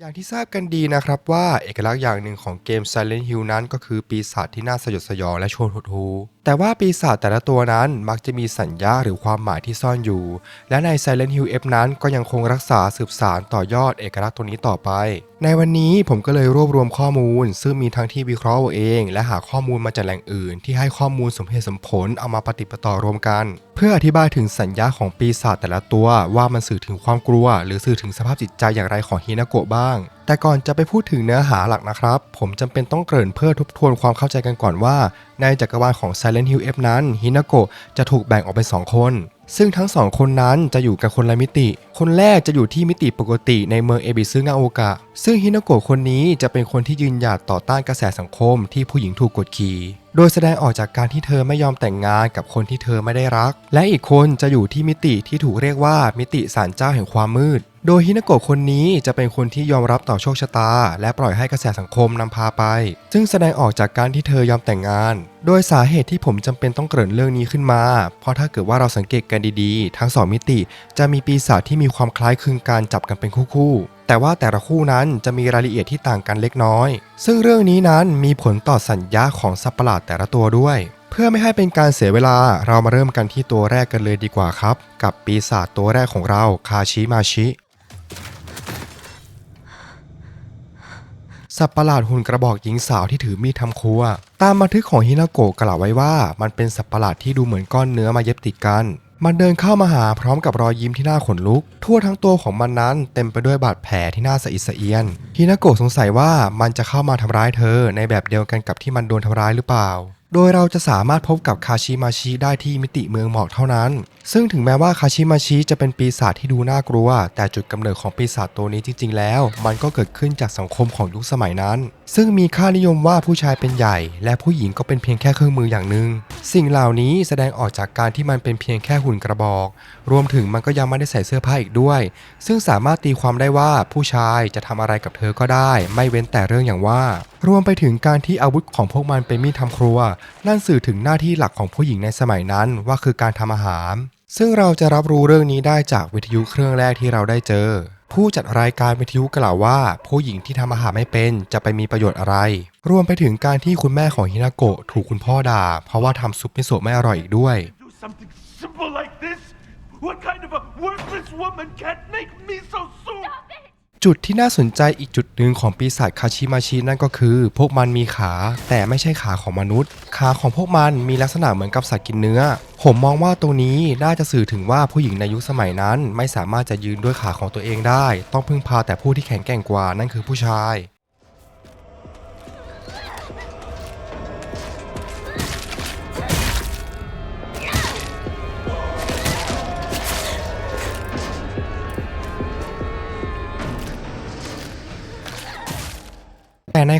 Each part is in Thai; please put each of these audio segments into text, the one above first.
อย่างที่ทราบกันดีนะครับว่าเอกลักษณ์อย่างหนึ่งของเกม Silent Hill นั้นก็คือปีศาจที่น่าสยดสยองและชวนหดหู่ แต่ว่าปีศาจแต่ละตัวนั้นมักจะมีสัญญาหรือความหมายที่ซ่อนอยู่ และใน Silent Hill F นั้นก็ยังคงรักษาสืบสานต่อยอดเอกลักษณ์ตัวนี้ต่อไป ในวันนี้ผมก็เลยรวบรวมข้อมูล ซึ่งมีทั้งที่วิเคราะห์เอาเอง และหาข้อมูลมาจากแหล่งอื่น ที่ให้ข้อมูลสมเหตุสมผลเอามาปฏิปต่อรวมกัน เพื่ออธิบายถึงสัญญาของปีศาจแต่ละตัวว่ามันสื่อถึงความกลัว หรือสื่อถึงสภาพจิตใจอย่างไรของฮินาโกะบ้าง แต่ก่อนจะไปพูดถึงเนื้อหาหลักนะครับ ผมจำเป็นต้องเกริ่นเพื่อทบทวนความเข้าใจกันก่อนว่า ในจักรวาลของ Silent Hill F นั้นฮินาโกะจะถูกแบ่งออกเป็นสองคน ซึ่งทั้งสองคนนั้นจะอยู่กันคนละมิติ คนแรกจะอยู่ที่มิติปกติในเมืองเอบิซึงาโอกะ ซึ่งฮินาโกะคนนี้จะเป็นคนที่ยืนหยัดต่อต้านกระแสสังคมที่ผู้หญิงถูกกดขี่โดยแสดงออกจากการที่เธอไม่ยอมแต่งงานกับคนที่เธอไม่ได้รัก และอีกคนจะอยู่ที่มิติที่ถูกเรียกว่ามิติศาลเจ้าแห่งความมืด โดยฮินาโกะคนนี้จะเป็นคนที่ยอมรับต่อโชคชะตา และปล่อยให้กระแสสังคมนำพาไป ซึ่งแสดงออกจากการที่เธอยอมแต่งงาน โดยสาเหตุที่ผมจำเป็นต้องเกริ่นเรื่องนี้ขึ้นมา เพราะถ้าเกิดว่าเราสังเกตกันดีๆ ทั้งสองมิติ จะมีปีศาจที่มีความคล้ายคลึงการจับกันเป็นคู่ๆแต่ว่าแต่ละคู่นั้นจะมีรายละเอียดที่ต่างกันเล็กน้อย ซึ่งเรื่องนี้นั้นมีผลต่อสัญญาของสัตว์ประหลาดแต่ละตัวด้วย เพื่อไม่ให้เป็นการเสียเวลา เรามาเริ่มกันที่ตัวแรกกันเลยดีกว่าครับ กับปีศาจตัวแรกของเราคาชิมาชิ สัตว์ประหลาดหุ่นกระบอกหญิงสาวที่ถือมีดทำครัว ตามบันทึกของฮินาโกะกล่าวไว้ว่า มันเป็นสัตว์ประหลาดที่ดูเหมือนก้อนเนื้อมาเย็บติดกัน มันเดินเข้ามาหาพร้อมกับรอยยิ้มที่น่าขนลุก ทั่วทั้งตัวของมันนั้นเต็มไปด้วยบาดแผลที่น่าสะอิดสะเอียนฮินาโกะสงสัยว่ามันจะเข้ามาทำร้ายเธอในแบบเดียวกันกับที่มันโดนทำร้ายหรือเปล่า โดยเราจะสามารถพบกับคาชิมาชิได้ที่มิติเมืองหมอกเท่านั้น ซึ่งถึงแม้ว่าคาชิมาชิจะเป็นปีศาจที่ดูน่ากลัว แต่จุดกำเนิดของปีศาจตัวนี้จริง ๆ แล้ว มันก็เกิดขึ้นจากสังคมของยุคสมัยนั้น ซึ่งมีค่านิยมว่าผู้ชายเป็นใหญ่ และผู้หญิงก็เป็นเพียงแค่เครื่องมืออย่างหนึ่งสิ่งเหล่านี้แสดงออกจากการที่มันเป็นเพียงแค่หุ่นกระบอก รวมถึงมันก็ยังไม่ได้ใส่เสื้อผ้าอีกด้วย ซึ่งสามารถตีความได้ว่าผู้ชายจะทำอะไรกับเธอก็ได้ ไม่เว้นแต่เรื่องอย่างว่า รวมไปถึงการที่อาวุธของพวกมันเป็นมีดทำครัว นั่นสื่อถึงหน้าที่หลักของผู้หญิงในสมัยนั้นว่าคือการทำอาหาร ซึ่งเราจะรับรู้เรื่องนี้ได้จากวิทยุเครื่องแรกที่เราได้เจอ ผู้จัดรายการวิทยุกล่าวว่า ผู้หญิงที่ทำอาหารไม่เป็นจะไปมีประโยชน์อะไร รวมไปถึงการที่คุณแม่ของฮินาโกะถูกคุณพ่อด่า เพราะว่าทำซุปมิโซะไม่อร่อยอีกด้วย Do something simple like this? What kind of a worthless woman can't make miso soup? จุดที่น่าสนใจอีกจุดหนึ่งของปีศาจคาชิมาชินั่นก็คือ พวกมันมีขา แต่ไม่ใช่ขาของมนุษย์ ขาของพวกมันมีลักษณะเหมือนกับสัตว์กินเนื้อ ผมมองว่าตรงนี้น่าจะสื่อถึงว่าผู้หญิงในยุคสมัยนั้น ไม่สามารถจะยืนด้วยขาของตัวเองได้ ต้องพึ่งพาแต่ผู้ที่แข็งแกร่งกว่านั่นคือผู้ชาย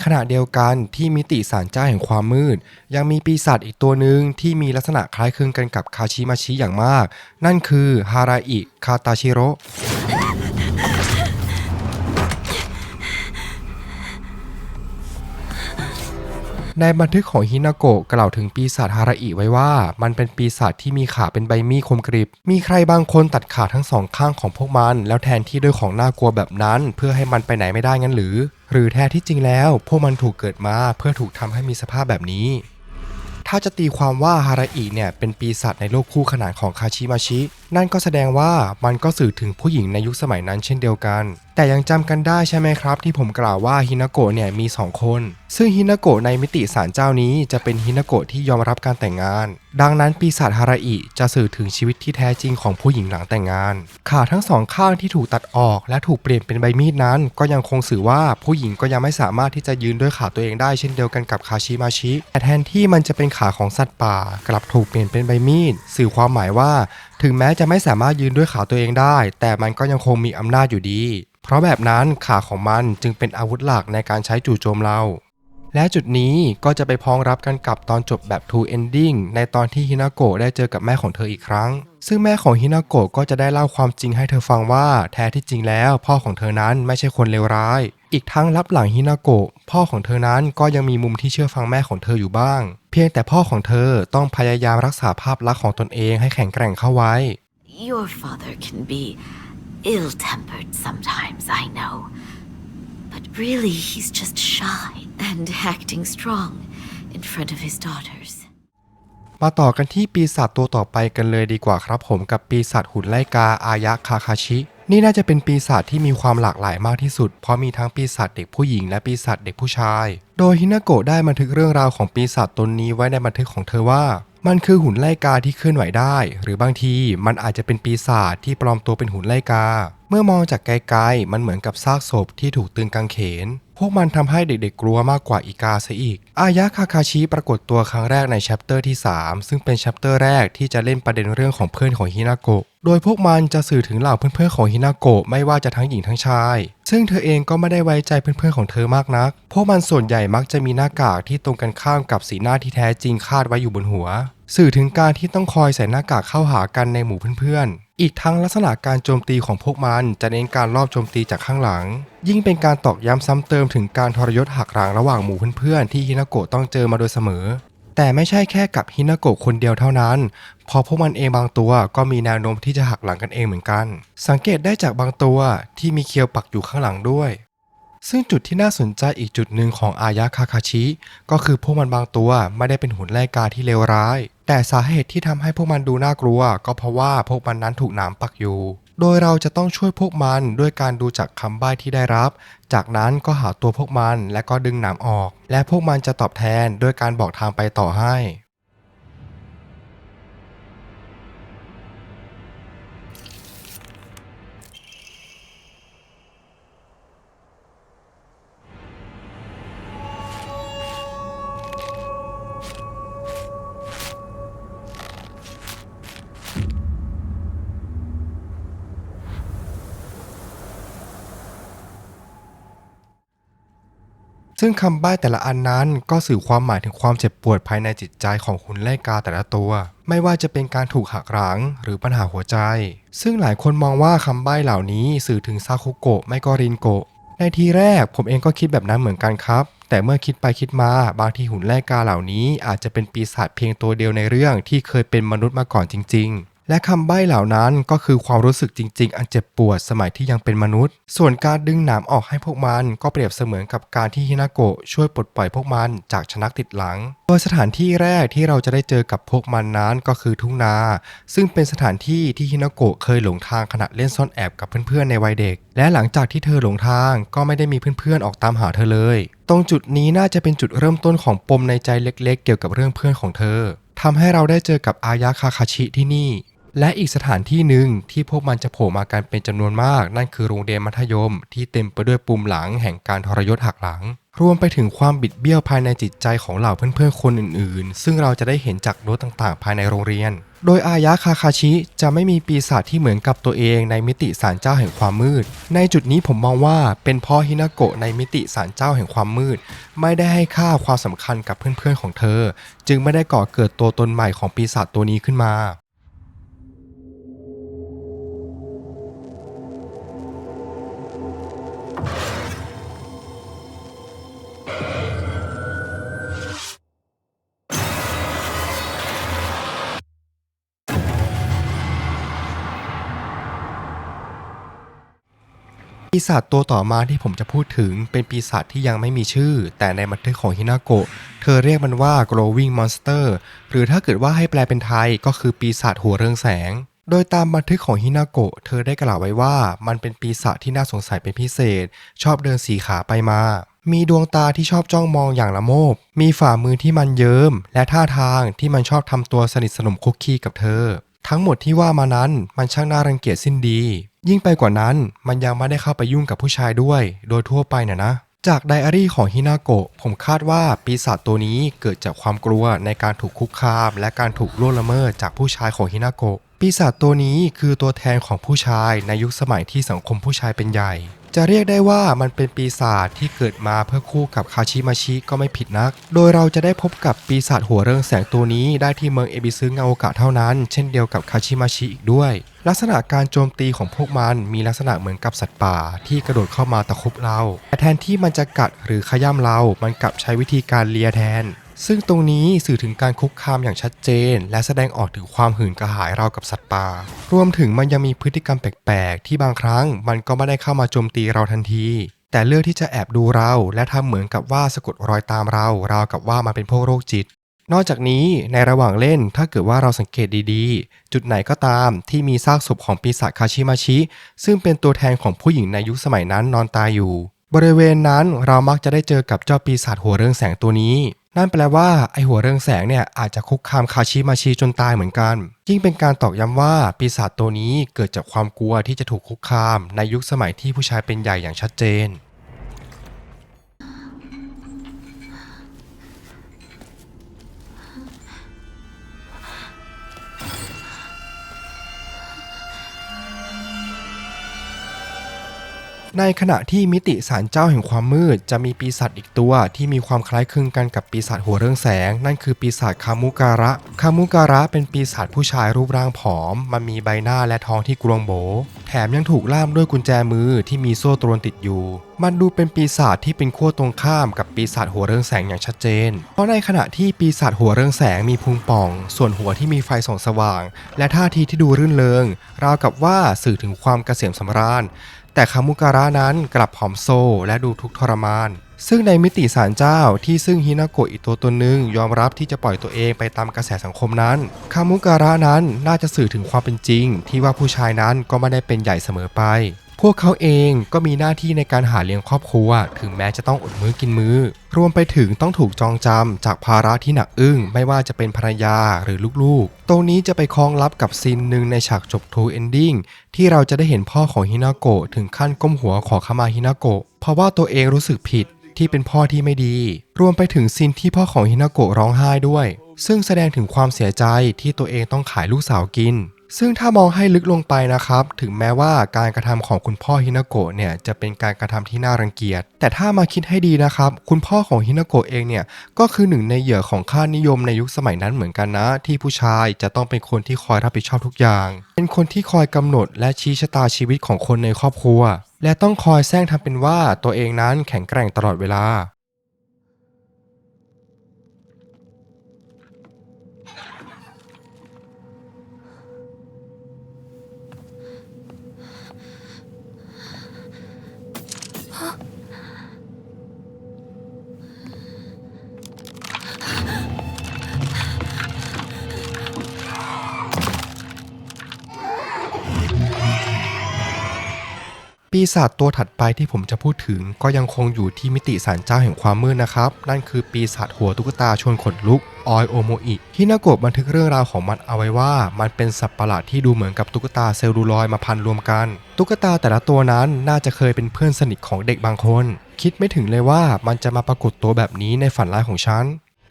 ขณะเดียวกันที่มิติสารเจ้าแห่งความมืด ยังมีปีศาจอีกตัวหนึ่งที่มีลักษณะคล้ายคลึงกันกับคาชิมาชิอย่างมาก นั่นคือฮาราอิคาตาชิโร ในบันทึกของฮินาโกะกล่าวถึงปีศาจฮาราอิไว้ว่า มันเป็นปีศาจที่มีขาเป็นใบมีดคมกริบ มีใครบางคนตัดขาทั้งสองข้างของพวกมัน แล้วแทนที่ด้วยของน่ากลัวแบบนั้น เพื่อให้มันไปไหนไม่ได้งั้นหรือ หรือแท้ที่จริงแล้ว พวกมันถูกเกิดมาเพื่อถูกทำให้มีสภาพแบบนี้ ถ้าจะตีความว่าฮาราอิเนี่ยเป็นปีศาจในโลกคู่ขนานของคาชิมาชิ นั่นก็แสดงว่ามันก็สื่อถึงผู้หญิงในยุคสมัยนั้นเช่นเดียวกัน แต่ยังจำกันได้ใช่ไหมครับ ที่ผมกล่าวว่าฮินาโกะเนี่ยมี 2 คนซึ่งฮินาโกะในมิติสารเจ้านี้จะเป็นฮินาโกะที่ยอมรับการแต่งงาน ดังนั้นปีศาจฮาราอิจะสื่อถึงชีวิตที่แท้จริงของผู้หญิงหลังแต่งงาน ขาทั้งสองข้างที่ถูกตัดออก และถูกเปลี่ยนเป็นใบมีดนั้น ก็ยังคงสื่อว่าผู้หญิงก็ยังไม่สามารถที่จะยืนด้วยขาตัวเองได้เช่นเดียวกันกับคาชิมาชิ แต่แทนที่มันจะเป็นขาของสัตว์ป่า กลับถูกเปลี่ยนเป็นใบมีด สื่อความหมายว่า ถึงแม้จะไม่สามารถยืนด้วยขาตัวเองได้ แต่มันก็ยังคงมีอำนาจอยู่ดี เพราะแบบนั้นขาของมันจึงเป็นอาวุธหลักในการใช้จู่โจมเรา และจุดนี้ก็จะไปพ้องรับกันกับตอนจบแบบ two ending ในตอนที่ฮินาโกะได้เจอกับแม่ของเธออีกครั้ง ซึ่งแม่ของฮินาโกะก็จะได้เล่าความจริงให้เธอฟังว่าแท้ที่จริงแล้ว พ่อของเธอนั้นไม่ใช่คนเลวร้าย อีกทั้งรับหลังฮินาโกะพ่อของเธอนั้นก็ยังมีมุมที่เชื่อฟังแม่ของเธออยู่บ้าง เพียงแต่พ่อของเธอต้องพยายามรักษาภาพลักษณ์ของตนเองให้แข็งแกร่งเข้าไว้ Your father can be ill tempered sometimes, I know. But really, he's just shy and acting strong in front of his daughters. มาต่อกันที่ปีศาจตัวต่อไปกันเลยดีกว่าครับผมกับปีศาจหุ่นไล่กาอายะคาคาชิ นี่น่าจะเป็นปีศาจที่มีความหลากหลายมากที่สุด เพราะมีทั้งปีศาจเด็กผู้หญิงและปีศาจเด็กผู้ชาย โดยฮินาโกะได้บันทึกเรื่องราวของปีศาจตนนี้ไว้ในบันทึกของเธอว่า มันคือหุ่นไล่กาที่เคลื่อนไหวได้ หรือบางทีมันอาจจะเป็นปีศาจที่ปลอมตัวเป็นหุ่นไล่กา เมื่อมองจากไกลๆ มันเหมือนกับซากศพที่ถูกตึงกางเขน พวกมันทำให้เด็กๆกลัวมากกว่าอีกาซะอีก อายะคาคาชิปรากฏตัวครั้งแรกในแชปเตอร์ที่ 3 ซึ่งเป็นแชปเตอร์แรกที่จะเล่นประเด็นเรื่องของเพื่อนของฮินาโกะ โดยพวกมันจะสื่อถึงเหล่าเพื่อนๆของฮินาโกะไม่ว่าจะทั้งหญิงทั้งชาย ซึ่งเธอเองก็ไม่ได้ไว้ใจเพื่อนๆของเธอมากนัก พวกมันส่วนใหญ่มักจะมีหน้ากากที่ตรงกันข้ามกับสีหน้าที่แท้จริงคาดไว้อยู่บนหัว สื่อถึงการที่ต้องคอยใส่หน้ากากเข้าหากันในหมู่เพื่อนๆ อีกทั้งลักษณะการโจมตีของพวกมันจะเน้นการลอบโจมตีจากข้างหลัง ยิ่งเป็นการตอกย้ำซ้ำเติมถึงการทรยศหักหลังระหว่างหมู่เพื่อนๆที่ฮินาโกะต้องเจอมาโดยเสมอ แต่ไม่ใช่แค่กับฮินาโกะคนเดียวเท่านั้น พอพวกมันเองบางตัวก็มีแนวโน้มที่จะหักหลังกันเองเหมือนกัน สังเกตได้จากบางตัวที่มีเคียวปักอยู่ข้างหลังด้วย ซึ่งจุดที่น่าสนใจอีกจุดหนึ่งของอายะคาคาชิ ก็คือพวกมันบางตัวไม่ได้เป็นหุ่นไล่กาที่เลวร้าย แต่สาเหตุที่ทำให้พวกมันดูน่ากลัว ก็เพราะว่าพวกมันนั้นถูกหนามปักอยู่ โดยเราจะต้องช่วยพวกมันด้วยการดูจากคำใบ้ที่ได้รับ จากนั้นก็หาตัวพวกมันและก็ดึงหนามออก และพวกมันจะตอบแทนด้วยการบอกทางไปต่อให้ ซึ่งคำใบ้แต่ละอันนั้นก็สื่อความหมายถึงความเจ็บปวดภายในจิตใจของหุ่นไล่กาแต่ละตัว ไม่ว่าจะเป็นการถูกหักหลังหรือปัญหาหัวใจ ซึ่งหลายคนมองว่าคำใบ้เหล่านี้สื่อถึงซาคุโกะไม่ก็รินโกะในทีแรกผมเองก็คิดแบบนั้นเหมือนกันครับ แต่เมื่อคิดไปคิดมาบางทีหุ่นไล่กาเหล่านี้ อาจจะเป็นปีศาจเพียงตัวเดียวในเรื่องที่เคยเป็นมนุษย์มาก่อนจริง และคำใบ้เหล่านั้นก็คือความรู้สึกจริง ๆ อันเจ็บปวดสมัยที่ยังเป็นมนุษย์ ส่วนการดึงหนามออกให้พวกมันก็เปรียบเสมือนกับการที่ฮินาโกะช่วยปลดปล่อยพวกมันจากชนักติดหลัง โดยสถานที่แรกที่เราจะได้เจอกับพวกมันนั้นก็คือทุ่งนา ซึ่งเป็นสถานที่ที่ฮินาโกะเคยหลงทางขณะเล่นซ่อนแอบกับเพื่อนๆในวัยเด็ก และหลังจากที่เธอหลงทางก็ไม่ได้มีเพื่อนๆออกตามหาเธอเลย ตรงจุดนี้น่าจะเป็นจุดเริ่มต้นของปมในใจเล็ก ๆ เกี่ยวกับเรื่องเพื่อนของเธอทำให้เราได้เจอกับอายะคาคาชิที่นี่ และอีกสถานที่หนึ่งที่พวกมันจะโผล่มากันเป็นจำนวนมาก นั่นคือโรงเรียนมัธยม ที่เต็มไปด้วยปุ่มหลังแห่งการทรยศหักหลัง รวมไปถึงความบิดเบี้ยวภายในจิตใจของเหล่าเพื่อนๆคนอื่นๆ ซึ่งเราจะได้เห็นจากโน้ตต่างๆ ภายในโรงเรียน โดยอายะคาคาชิจะไม่มีปีศาจที่เหมือนกับตัวเองในมิติศาลเจ้าแห่งความมืด ในจุดนี้ผมมองว่าเป็นพราะฮินาโกะในมิติศาลเจ้าแห่งความมืด ไม่ได้ให้ค่าความสำคัญกับเพื่อนๆของเธอ จึงไม่ได้ก่อเกิดตัวตนใหม่ของปีศาจตัวนี้ขึ้นมา ปีศาจตัวต่อมาที่ผมจะพูดถึงเป็นปีศาจที่ยังไม่มีชื่อ แต่ในบันทึกของฮินาโกะเธอเรียกมันว่า glowing monster หรือถ้าเกิดว่าให้แปลเป็นไทยก็คือปีศาจหัวเรืองแสง โดยตามบันทึกของฮินาโกะเธอได้กล่าวไว้ว่ามันเป็นปีศาจที่น่าสงสัยเป็นพิเศษ ชอบเดินสีขาไปมา มีดวงตาที่ชอบจ้องมองอย่างละโมบ มีฝ่ามือที่มันเยิ้ม และท่าทางที่มันชอบทำตัวสนิทสนมคุกคีกับเธอ ทั้งหมดที่ว่ามานั้นมันช่างน่ารังเกียจสิ้นดี ยิ่งไปกว่านั้นมันยังไม่ได้เข้าไปยุ่งกับผู้ชายด้วย โดยทั่วไปน่ะนะจากไดอารี่ของฮินาโกะผมคาดว่าปีศาจตัวนี้เกิดจากความกลัวในการถูกคุกคาม และการถูกล่วงละเมิดจากผู้ชายของฮินาโกะปีศาจตัวนี้คือตัวแทนของผู้ชายในยุคสมัยที่สังคมผู้ชายเป็นใหญ่ จะเรียกได้ว่ามันเป็นปีศาจที่เกิดมาเพื่อคู่กับคาชิมาชิก็ไม่ผิดนัก โดยเราจะได้พบกับปีศาจหัวเรืองแสงตัวนี้ได้ที่เมืองเอบิซึงาโอกะเท่านั้น เช่นเดียวกับคาชิมาชิอีกด้วย ลักษณะการโจมตีของพวกมันมีลักษณะเหมือนกับสัตว์ป่า ที่กระโดดเข้ามาตะครุบเราแต่แทนที่มันจะกัดหรือขย้ำเรา มันกลับใช้วิธีการเลียแทน ซึ่งตรงนี้สื่อถึงการคุกคามอย่างชัดเจน และแสดงออกถึงความหื่นกระหายเรากับสัตว์ป่า รวมถึงมันยังมีพฤติกรรมแปลกๆ ที่บางครั้งมันก็ไม่ได้เข้ามาโจมตีเราทันที แต่เลือกที่จะแอบดูเราและทำเหมือนกับว่าสะกดรอยตามเรา ราวกับว่ามันเป็นพวกโรคจิต นอกจากนี้ในระหว่างเล่นถ้าเกิดว่าเราสังเกตดีๆ จุดไหนก็ตามที่มีซากศพของปีศาจคาชิมาชิ ซึ่งเป็นตัวแทนของผู้หญิงในยุคสมัยนั้นนอนตายอยู่ บริเวณนั้นเรามักจะได้เจอกับเจ้าปีศาจหัวเรืองแสงตัวนี้ นั่นแปลว่าไอหัวเรืองแสงเนี่ยอาจจะคุกคามคาชิมาชีจนตายเหมือนกัน ยิ่งเป็นการตอกย้ำว่าปีศาจตัวนี้เกิดจากความกลัวที่จะถูกคุกคามในยุคสมัยที่ผู้ชายเป็นใหญ่อย่างชัดเจน ในขณะที่มิติสารเจ้าแห่งความมืด จะมีปีศาจอีกตัวที่มีความคล้ายคลึงกันกับปีศาจหัวเรื่องแสง นั่นคือปีศาจคามุการะ คามุการะเป็นปีศาจผู้ชายรูปร่างผอม มันมีใบหน้าและท้องที่กลวงโบ แถมยังถูกล่ามด้วยกุญแจมือที่มีโซ่ตรวนติดอยู่ มันดูเป็นปีศาจที่เป็นขั้วตรงข้ามกับปีศาจหัวเรื่องแสงอย่างชัดเจน เพราะในขณะที่ปีศาจหัวเรื่องแสงมีพุงป่อง ส่วนหัวที่มีไฟส่องสว่าง และท่าทีที่ดูรื่นเริง ราวกับว่าสื่อถึงความเกษมสำราญ แต่คามุการะนั้นกลับผอมโซและดูทุกข์ทรมาน ซึ่งในมิติสารเจ้าที่ซึ่งฮินาโกะอีกตัวตนหนึ่งยอมรับที่จะปล่อยตัวเองไปตามกระแสสังคมนั้นคามุการะนั้นน่าจะสื่อถึงความเป็นจริง ที่ว่าผู้ชายนั้นก็ไม่ได้เป็นใหญ่เสมอไป พวกเขาเองก็มีหน้าที่ในการหาเลี้ยงครอบครัว ถึงแม้จะต้องอดมื้อกินมื้อ รวมไปถึงต้องถูกจองจำจากภาระที่หนักอึ้ง ไม่ว่าจะเป็นภรรยาหรือลูกๆ ตรงนี้จะไปคล้องลับกับซีนหนึ่งในฉากจบทูเอนดิ้งที่เราจะได้เห็นพ่อของฮินาโกะถึงขั้นก้มหัวขอขมาฮินาโกะเพราะว่าตัวเองรู้สึกผิดที่เป็นพ่อที่ไม่ดี รวมไปถึงซีนที่พ่อของฮินาโกะร้องไห้ด้วย ซึ่งแสดงถึงความเสียใจที่ตัวเองต้องขายลูกสาวกิน ซึ่งถ้ามองให้ลึกลงไปนะครับ ถึงแม้ว่าการกระทำของคุณพ่อฮินาโกะเนี่ยจะเป็นการกระทำที่น่ารังเกียจ แต่ถ้ามาคิดให้ดีนะครับ คุณพ่อของฮินาโกะเองเนี่ยก็คือหนึ่งในเหยื่อของค่านิยมในยุคสมัยนั้นเหมือนกันนะ ที่ผู้ชายจะต้องเป็นคนที่คอยรับผิดชอบทุกอย่าง เป็นคนที่คอยกำหนดและชี้ชะตาชีวิตของคนในครอบครัว และต้องคอยแซงทำเป็นว่าตัวเองนั้นแข็งแกร่งตลอดเวลา ปีศาจตัวถัดไปที่ผมจะพูดถึงก็ยังคงอยู่ที่มิติสารเจ้าแห่งความมืดนะครับ นั่นคือปีศาจหัวตุ๊กตาชวนขนลุกออยโอโมอิฮินากะบันทึกเรื่องราวของมันเอาไว้ว่า มันเป็นสัตว์ประหลาดที่ดูเหมือนกับตุ๊กตาเซลลูลอยมาพันรวมกัน ตุ๊กตาแต่ละตัวนั้นน่าจะเคยเป็นเพื่อนสนิทของเด็กบางคน คิดไม่ถึงเลยว่ามันจะมาปรากฏตัวแบบนี้ในฝันร้ายของฉัน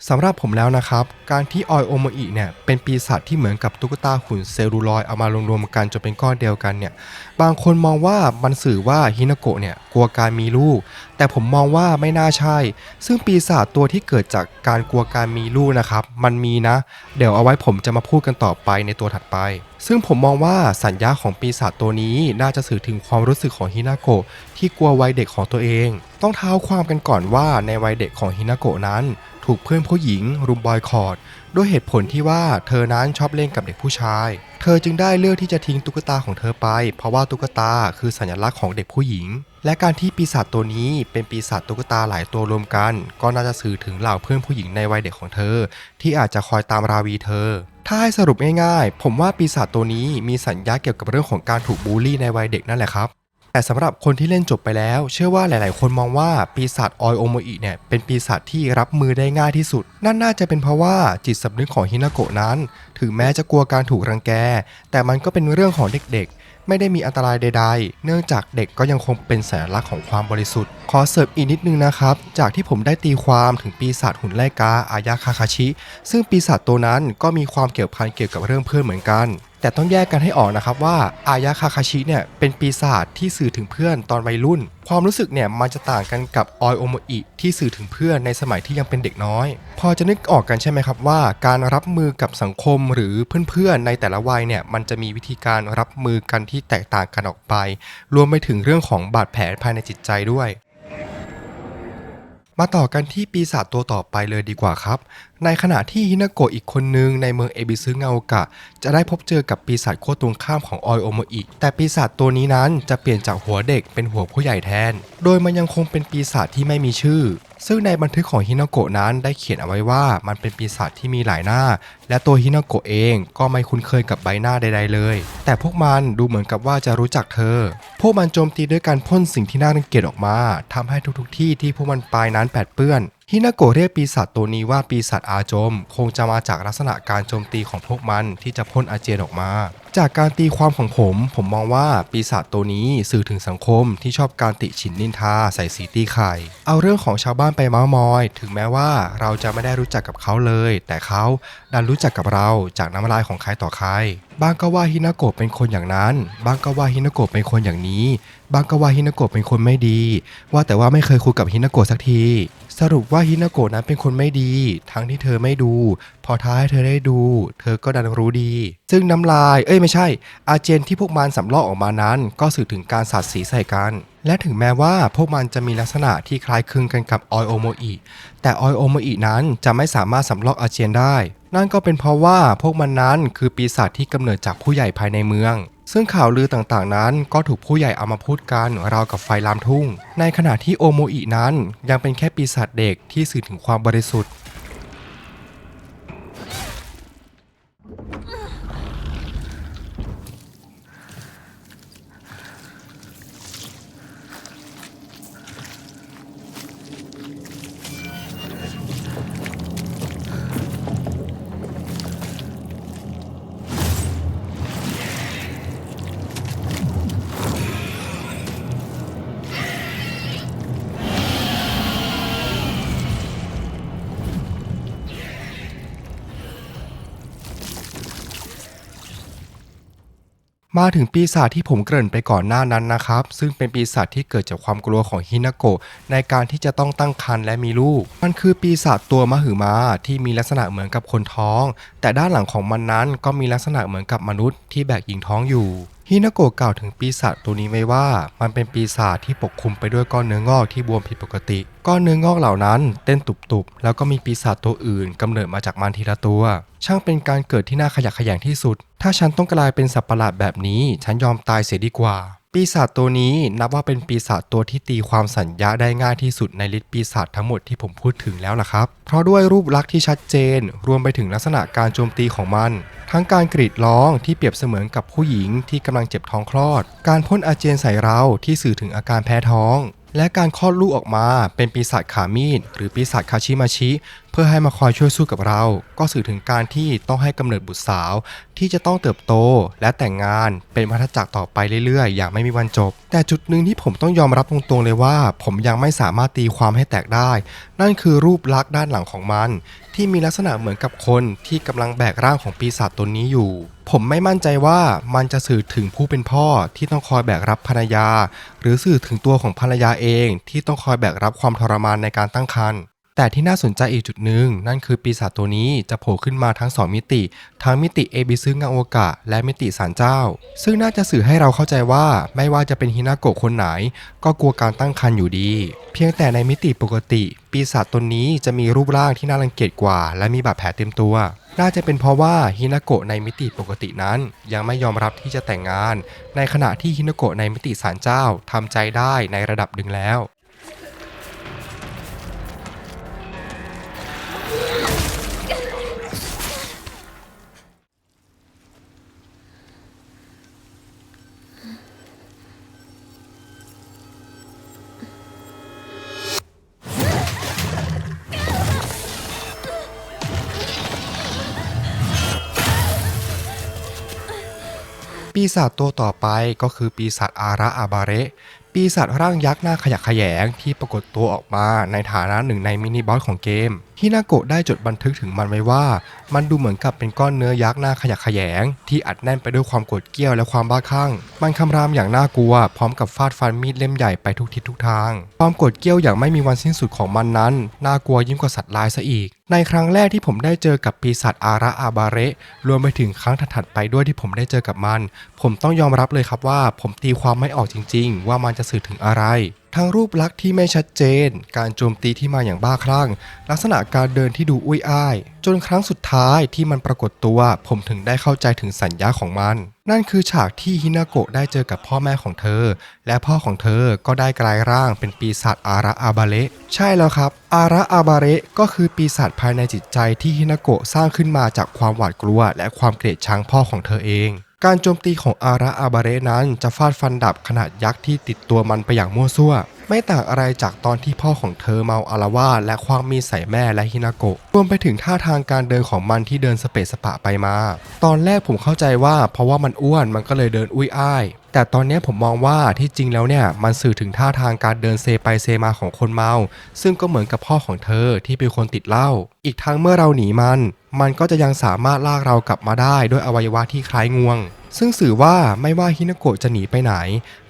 สำหรับผมแล้วนะครับ การที่ออยโอโมอิเนี่ยเป็นปีศาจที่เหมือนกับตุ๊กตาหุ่นเซลลูลอยเอามารวมๆกันจนเป็นก้อนเดียวกันเนี่ยบางคนมองว่ามันสื่อว่าฮินาโกะเนี่ยกลัวการมีลูก แต่ผมมองว่าไม่น่าใช่ ซึ่งปีศาจตัวที่เกิดจากการกลัวการมีลูกนะครับ มันมีนะ เดี๋ยวเอาไว้ผมจะมาพูดกันต่อไปในตัวถัดไป ซึ่งผมมองว่าสัญญาของปีศาจตัวนี้น่าจะสื่อถึงความรู้สึกของฮินาโกะที่กลัววัยเด็กของตัวเอง ต้องเท้าความกันก่อนว่าในวัยเด็กของฮินาโกะนั้น ถูกเพื่อนผู้หญิงรุมบอยคอรดด้วยเหตุผลที่ว่าเธอนั้นชอบเล่นกับเด็กผู้ชาย เธอจึงได้เลือกที่จะทิ้งตุ๊กตาของเธอไป เพราะว่าตุ๊กตาคือสัญลักษณ์ของเด็กผู้หญิง และการที่ปีศาจตัวนี้เป็นปีศาจตุ๊กตาหลายตัวรวมกัน ก็น่าจะสื่อถึงเหล่าเพื่อนผู้หญิงในวัยเด็กของเธอ ที่อาจจะคอยตามราวีเธอถ้าให้สรุปง่ายๆ ผมว่าปีศาจตัวนี้มีสัญญาเกี่ยวกับเรื่องของการถูกบูลลี่ในวัยเด็กนั่นแหละครับ แต่สำหรับคนที่เล่นจบไปแล้ว เชื่อว่าหลาย ๆ คนมองว่าปีศาจออยโอโมอิเนี่ยเป็นปีศาจที่รับมือได้ง่ายที่สุด นั่นน่าจะเป็นเพราะว่าจิตสำนึกของฮินาโกะนั้น ถึงแม้จะกลัวการถูกรังแก แต่มันก็เป็นเรื่องของเด็ก ๆ ไม่ได้มีอันตรายใด ๆ เนื่องจากเด็กก็ยังคงเป็นสัญลักษณ์ของความบริสุทธิ์ ขอเสริมอีกนิดนึงนะครับ จากที่ผมได้ตีความถึงปีศาจหุ่นไล่กาอายาคาคาชิ ซึ่งปีศาจตัวนั้นก็มีความเกี่ยวพันเกี่ยวกับเรื่องเพื่อนเหมือนกันแต่ต้องแยกกันให้ออกนะครับว่าอายาคาคาชิเนี่ยเป็นปีศาจที่สื่อถึงเพื่อนตอนวัยรุ่น ความรู้สึกเนี่ยมันจะต่างกันกับออยโอโมอิที่สื่อถึงเพื่อนในสมัยที่ยังเป็นเด็กน้อย พอจะนึกออกกันใช่ไหมครับว่า การรับมือกับสังคมหรือเพื่อนๆในแต่ละวัยเนี่ยมันจะมีวิธีการรับมือกันที่แตกต่างกันออกไป รวมไปถึงเรื่องของบาดแผลภายในจิตใจด้วย มาต่อกันที่ปีศาจตัวต่อไปเลยดีกว่าครับ ในขณะที่ฮินาโกะอีกคนนึงในเมืองเอบิซึงาโอกะ จะได้พบเจอกับปีศาจขั้วตรงข้ามของออยโอโมอิแต่ปีศาจตัวนี้นั้นจะเปลี่ยนจากหัวเด็กเป็นหัวผู้ใหญ่แทน โดยมันยังคงเป็นปีศาจที่ไม่มีชื่อ ซึ่งในบันทึกของฮินาโกะนั้นได้เขียนเอาไว้ว่ามันเป็นปีศาจที่มีหลายหน้า และตัวฮินาโกะเองก็ไม่คุ้นเคยกับใบหน้าใดๆเลย แต่พวกมันดูเหมือนกับว่าจะรู้จักเธอ พวกมันโจมตีด้วยการพ่นสิ่งที่น่ารังเกียจออกมาทำให้ทุกๆที่ที่พวกมันไปนั้นแปดเปื้อน ฮินาโกะเรียกปีศาจตัวนี้ว่าปีศาจอาโจม คงจะมาจากลักษณะการโจมตีของพวกมันที่จะพ่นอาเจียนออกมา จากการตีความของผม ผมมองว่าปีศาจตัวนี้สื่อถึงสังคมที่ชอบการติฉินนินทาใส่สีตีไข่ เอาเรื่องของชาวบ้านไปเม้ามอย ถึงแม้ว่าเราจะไม่ได้รู้จักกับเขาเลย แต่เขาดันรู้จักกับเราจากน้ำลายของใครต่อใคร บางก็ว่าฮินาโกะเป็นคนอย่างนั้น บางก็ว่าฮินาโกะเป็นคนอย่างนี้ บางก็ว่าฮินาโกะเป็นคนไม่ดี ว่าแต่ว่าไม่เคยคุยกับฮินาโกะสักที สรุปว่าฮินาโกะนั้นเป็นคนไม่ดี ทั้งที่เธอไม่ดู พอท้าให้เธอได้ดู เธอก็ดันรู้ดี ซึ่งน้ำลาย เอ้ยไม่ใช่ อาเจนที่พวกมันสำลอกออกมานั้น ก็สื่อถึงการสาดสีใส่กัน และถึงแม้ว่าพวกมันจะมีลักษณะที่คล้ายคลึงกันกับออยโอโมอิ แต่ออยโอโมอินั้นจะไม่สามารถสำลอกอาเจียนได้นั่นก็เป็นเพราะว่าพวกมันนั้นคือปีศาจที่กำเนิดจากผู้ใหญ่ภายในเมือง ซึ่งข่าวลือต่างๆนั้นก็ถูกผู้ใหญ่เอามาพูดกันราวกับไฟลามทุ่ง ในขณะที่โอโมอินั้นยังเป็นแค่ปีศาจเด็กที่สื่อถึงความบริสุทธิ์ มาถึงปีศาจที่ผมเกริ่นไปก่อนหน้านั้นนะครับ ซึ่งเป็นปีศาจที่เกิดจากความกลัวของฮินาโกะในการที่จะต้องตั้งครรภ์และมีลูก มันคือปีศาจตัวมหึมาที่มีลักษณะเหมือนกับคนท้อง แต่ด้านหลังของมันนั้นก็มีลักษณะเหมือนกับมนุษย์ที่แบกหญิงท้องอยู่ ฮินาโกะกล่าวถึงปีศาจตัวนี้ไว้ว่า มันเป็นปีศาจที่ปกคลุมไปด้วยก้อนเนื้องอกที่บวมผิดปกติ ก้อนเนื้องอกเหล่านั้นเต้นตุบๆ แล้วก็มีปีศาจตัวอื่นกำเนิดมาจากมันทีละตัว ช่างเป็นการเกิดที่น่าขยะแขยงที่สุด ถ้าฉันต้องกลายเป็นสัตว์ประหลาดแบบนี้ ฉันยอมตายเสียดีกว่า ปีศาจตัวนี้นับว่าเป็นปีศาจตัวที่ตีความสัญญาได้ง่ายที่สุดในลิสต์ปีศาจทั้งหมดที่ผมพูดถึงแล้วล่ะครับ เพราะด้วยรูปลักษณ์ที่ชัดเจน รวมไปถึงลักษณะการโจมตีของมัน ทั้งการกรีดร้องที่เปรียบเสมือนกับผู้หญิงที่กำลังเจ็บท้องคลอด การพ่นอาเจียนใส่เราที่สื่อถึงอาการแพ้ท้อง และการคลอดลูกออกมาเป็นปีศาจขามีดหรือปีศาจคาชิมาชิ เพื่อให้มาคอยช่วยสู้กับเรา ก็สื่อถึงการที่ต้องให้กำเนิดบุตรสาว ที่จะต้องเติบโตและแต่งงานเป็นวัฏจักรต่อไปเรื่อยๆ อย่างไม่มีวันจบ แต่จุดหนึ่งที่ผมต้องยอมรับตรงๆเลยว่า ผมยังไม่สามารถตีความให้แตกได้ นั่นคือรูปลักษณ์ด้านหลังของมัน ที่มีลักษณะเหมือนกับคนที่กำลังแบกร่างของปีศาจตนนี้อยู่ ผมไม่มั่นใจว่ามันจะสื่อถึงผู้เป็นพ่อที่ต้องคอยแบกรับภรรยา หรือสื่อถึงตัวของภรรยาเองที่ต้องคอยแบกรับความทรมานในการตั้งครรภ์ แต่ที่น่าสนใจอีกจุดหนึ่งนั่นคือปีศาจตัวนี้จะโผล่ขึ้นมาทั้ง 2 มิติ ทั้งมิติเอบิซึงาโอกะ และมิติสารเจ้า ซึ่งน่าจะสื่อให้เราเข้าใจว่าไม่ว่าจะเป็นฮินาโกะคนไหน ก็กลัวการตั้งครรภ์อยู่ดี เพียงแต่ในมิติปกติ ปีศาจตนนี้จะมีรูปร่างที่น่ารังเกียจกว่า และมีบาดแผลเต็มตัว น่าจะเป็นเพราะว่าฮินาโกะในมิติปกตินั้น ยังไม่ยอมรับที่จะแต่งงาน ในขณะที่ฮินาโกะในมิติสารเจ้าทำใจได้ในระดับหนึ่งแล้ว ศาจตัวต่อไปก็คือปีศาจอาระอาบาเระปีศาจร่างยักษ์หน้าขยักขยงที่ปรากฏตัวออกมาในฐานะหนึ่งในมินิบอสของเกม ฮินาโกะได้จดบันทึกถึงมันไว้ว่า มันดูเหมือนกับเป็นก้อนเนื้อยักษ์หน้าขยักขยง ที่อัดแน่นไปด้วยความโกรธเกรี้ยวและความบ้าคลั่ง มันคำรามอย่างน่ากลัว พร้อมกับฟาดฟันมีดเล่มใหญ่ไปทุกทิศทุกทาง ความโกรธเกรี้ยวอย่างไม่มีวันสิ้นสุดของมันนั้น น่ากลัวยิ่งกว่าสัตว์ลายซะอีก ในครั้งแรกที่ผมได้เจอกับปีศาจอาระอาบาเระรวมไปถึงครั้งถัดๆไปด้วยที่ผมได้เจอกับมัน ผมต้องยอมรับเลยครับว่า ผมตีความไม่ออกจริง ๆ ว่ามันจะสื่อถึงอะไร ทั้งรูปลักษณ์ที่ไม่ชัดเจน การโจมตีที่มาอย่างบ้าคลั่ง ลักษณะการเดินที่ดูอุ้ยอ้าย จนครั้งสุดท้ายที่มันปรากฏตัว ผมถึงได้เข้าใจถึงสัญญาของมัน นั่นคือฉากที่ฮินาโกะได้เจอกับพ่อแม่ของเธอ และพ่อของเธอก็ได้กลายร่างเป็นปีศาจอาระอาบาเระใช่แล้วครับ อาระอาบาเระก็คือปีศาจภายในจิตใจที่ฮินาโกะสร้างขึ้นมาจากความหวาดกลัว และความเกลียดชังพ่อของเธอเอง การโจมตีของอาระอาบาเระนั้นจะฟาดฟันดับขนาดยักษ์ที่ติดตัวมันไปอย่างมั่วซั่ว ไม่ต่างอะไรจากตอนที่พ่อของเธอเมาอารวาสและคว้างมีดใส่แม่และฮินาโกะรวมไปถึงท่าทางการเดินของมันที่เดินสเปะสปะไปมา ตอนแรกผมเข้าใจว่าเพราะว่ามันอ้วนมันก็เลยเดินอุ้ยอ้าย แต่ตอนนี้ผมมองว่าที่จริงแล้วเนี่ยมันสื่อถึงท่าทางการเดินเซไปเซมาของคนเมา ซึ่งก็เหมือนกับพ่อของเธอที่เป็นคนติดเหล้าอีกทั้งเมื่อเราหนีมัน มันก็จะยังสามารถลากเรากลับมาได้ด้วยอวัยวะที่คล้ายงวง ซึ่งสื่อว่าไม่ว่าฮินาโกะจะหนีไปไหน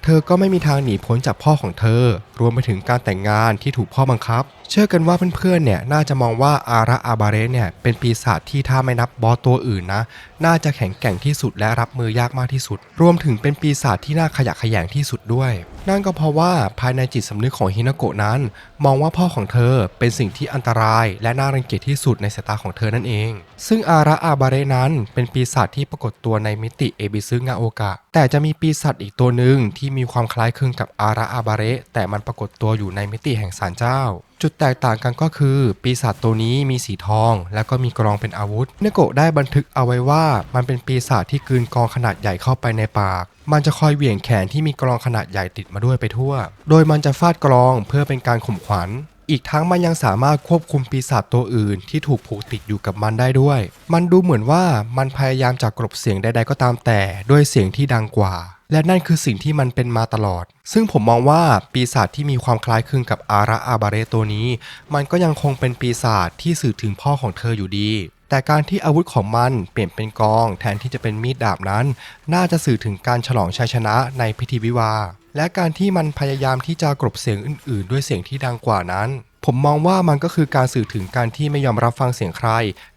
เธอก็ไม่มีทางหนีพ้นจากพ่อของเธอ รวมไปถึงการแต่งงานที่ถูกพ่อบังคับ เชื่อกันว่าเพื่อนๆเนี่ยน่าจะมองว่าอาระอาบาเระเนี่ยเป็นปีศาจที่ถ้าไม่นับบอสตัวอื่นนะ น่าจะแข็งแกร่งที่สุดและรับมือยากมากที่สุด รวมถึงเป็นปีศาจที่น่าขยะแขยงที่สุดด้วย นั่นก็เพราะว่าภายในจิตสำนึกของฮินาโกะนั้น มองว่าพ่อของเธอเป็นสิ่งที่อันตราย และน่ารังเกียจที่สุดในสายตาของเธอนั่นเอง ซึ่งอาระอาบาเระนั้นเป็นปีศาจที่ปรากฏตัวในมิติเอบิซึงาโอกะ แต่จะมีปีศาจอีกตัวหนึ่งที่มีความคล้ายคลึงกับอาระอาบาเระแต่มันปรากฏตัวอยู่ในมิติแห่งศาลเจ้า จุดแตกต่างกันก็คือ ปีศาจตัวนี้มีสีทอง และก็มีกรองเป็นอาวุธเนโกะได้บันทึกเอาไว้ว่า มันเป็นปีศาจที่กืนกรองขนาดใหญ่เข้าไปในปาก มันจะคอยเหวี่ยงแขนที่มีกรองขนาดใหญ่ติดมาด้วยไปทั่ว โดยมันจะฟาดกรองเพื่อเป็นการข่มขวัญอีกทั้งมันยังสามารถควบคุมปีศาจตัวอื่นที่ถูกผูกติดอยู่กับมันได้ด้วย มันดูเหมือนว่ามันพยายามจะกลบเสียงใดๆก็ตามแต่ด้วยเสียงที่ดังกว่า และนั่นคือสิ่งที่มันเป็นมาตลอด ซึ่งผมมองว่าปีศาจที่มีความคล้ายคลึงกับอาระอาบาเรตัวนี้ มันก็ยังคงเป็นปีศาจที่สื่อถึงพ่อของเธออยู่ดี แต่การที่อาวุธของมันเปลี่ยนเป็นกอง แทนที่จะเป็นมีดดาบนั้น น่าจะสื่อถึงการฉลองชัยชนะในพิธีวิวา และการที่มันพยายามที่จะกลบเสียงอื่น ๆ ด้วยเสียงที่ดังกว่านั้น ผมมองว่ามันก็คือการสื่อถึงการที่ไม่ยอมรับฟังเสียงใคร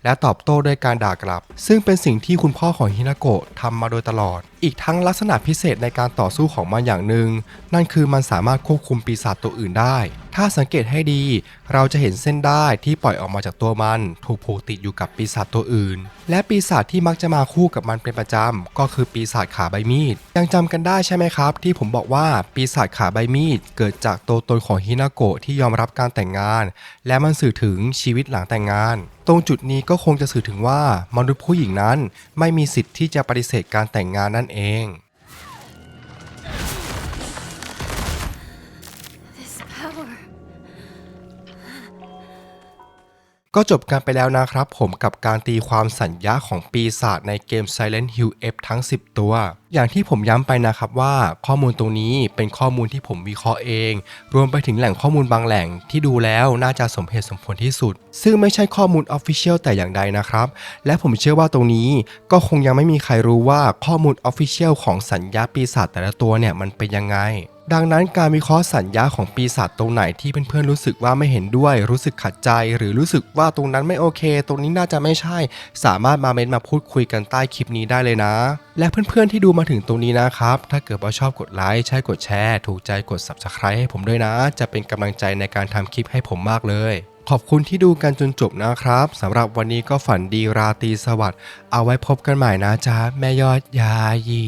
และตอบโต้ด้วยการด่ากลับ ซึ่งเป็นสิ่งที่คุณพ่อของฮินาโกะทำมาโดยตลอด อีกทั้งลักษณะพิเศษในการต่อสู้ของมันอย่างหนึ่ง นั่นคือมันสามารถควบคุมปีศาจตัวอื่นได้ ถ้าสังเกตให้ดี เราจะเห็นเส้นได้ที่ปล่อยออกมาจากตัวมัน ถูกผูกติดอยู่กับปีศาจตัวอื่น และปีศาจที่มักจะมาคู่กับมันเป็นประจำก็คือปีศาจขาใบมีดยังจำกันได้ใช่ไหมครับ ที่ผมบอกว่าปีศาจขาใบมีดเกิดจากตัวตนของฮินาโกะที่ยอมรับการแต่งงาน และมันสื่อถึงชีวิตหลังแต่งงานตรงจุดนี้ก็คงจะสื่อถึงว่ามนุษย์ผู้หญิงนั้นไม่มีสิทธิ์ที่จะปฏิเสธการแต่งงานนั่นเอง This power. ก็จบกันไปแล้วนะครับผมกับการตีความสัญญาของปีศาจในเกม Silent Hill F ทั้ง 10 ตัว อย่างที่ผมย้ำไปนะครับว่าข้อมูลตรงนี้เป็นข้อมูลที่ผมวิเคราะห์เอง รวมไปถึงแหล่งข้อมูลบางแหล่งที่ดูแล้วน่าจะสมเหตุสมผลที่สุด ซึ่งไม่ใช่ข้อมูล Official แต่อย่างใดนะครับ และผมเชื่อว่าตรงนี้ก็คงยังไม่มีใครรู้ว่าข้อมูล Official ของสัญญาปีศาจแต่ละตัวเนี่ยมันเป็นยังไงดังนั้นการวิเคราะห์สัญญาของปีศาจตรงไหนที่เพื่อนๆรู้สึกว่าไม่เห็นด้วย รู้สึกขัดใจ หรือรู้สึกว่าตรงนั้นไม่โอเค ตรงนี้น่าจะไม่ใช่ สามารถมาเม้นต์มาพูดคุยกันใต้คลิปนี้ได้เลยนะและเพื่อนๆที่ดูมาถึงตรงนี้นะครับ ถ้าเกิดว่าชอบกดไลค์ใช่กดแชร์ ถูกใจกด subscribe ให้ผมด้วยนะ จะเป็นกำลังใจในการทำคลิปให้ผมมากเลย ขอบคุณที่ดูกันจนจบนะครับสำหรับวันนี้ก็ฝันดีราตรีสวัสดิ์เอาไว้พบกันใหม่นะจ๊ะ แม่ยอดยายี